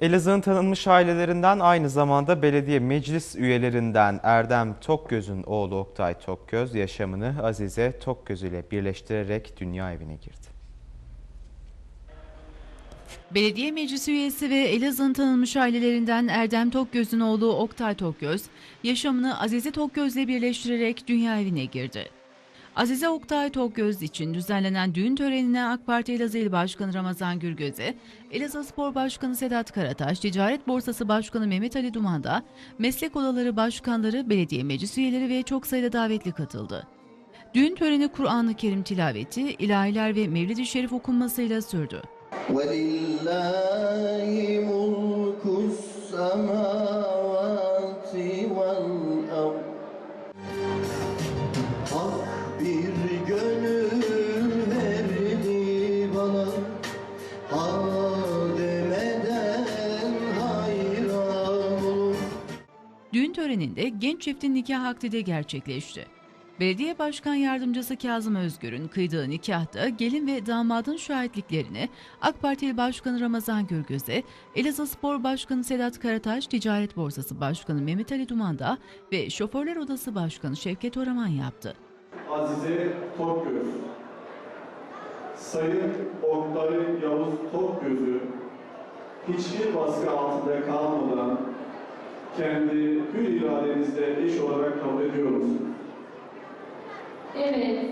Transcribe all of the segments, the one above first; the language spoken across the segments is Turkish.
Elazığ'ın tanınmış ailelerinden aynı zamanda belediye meclis üyelerinden Erdem Tokgöz'ün oğlu Oktay Tokgöz yaşamını Azize Tokgöz ile birleştirerek dünya evine girdi. Belediye meclisi üyesi ve Elazığ'ın tanınmış ailelerinden Erdem Tokgöz'ün oğlu Oktay Tokgöz, yaşamını Azize Tokgöz'le birleştirerek dünya evine girdi. Azize Oktay Tokgöz için düzenlenen düğün törenine AK Parti Elazığ İl Başkanı Ramazan Gürgöz'e, Elazığ Spor Başkanı Sedat Karataş, Ticaret Borsası Başkanı Mehmet Ali Duman'da, meslek odaları başkanları, belediye meclis üyeleri ve çok sayıda davetli katıldı. Düğün töreni Kur'an-ı Kerim tilaveti, ilahiler ve Mevlid-i Şerif okunmasıyla sürdü. ولله ملك السماوات Düğün töreninde genç çiftin nikah akdi de gerçekleşti. Belediye Başkan Yardımcısı Kazım Özgür'ün kıydığı nikahta gelin ve damadın şahitliklerini AK Parti İl Başkanı Ramazan Gürgöz'e, Elazığ Spor Başkanı Sedat Karataş, Ticaret Borsası Başkanı Mehmet Ali Dumanda ve Şoförler Odası Başkanı Şevket Oraman yaptı. Azize Tokgöz, Sayın Oktay Yavuz Tokgöz'ü hiçbir baskı altında kendi hür iradenizle eş olarak kabul ediyor musunuz? Evet,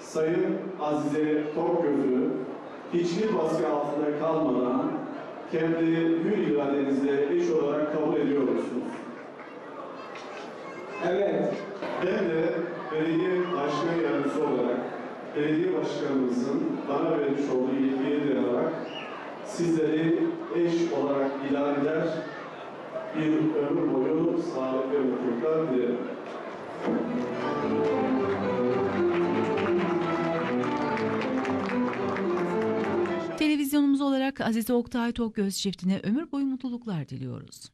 Sayın Azize Tokgöz'ü hiçbir baskı altında kalmadan kendi hür iradenizle eş olarak kabul ediyor musunuz? Evet. Ben de belediye başkan yardımcısı olarak belediye başkanımızın bana vermiş olduğu yetkiye dayanarak sizleri eş olarak ilan eder, bir ömür boyu sağlık ve mutluluklar dilerim. Televizyonumuz olarak Azize Oktay Tokgöz çiftine ömür boyu mutluluklar diliyoruz.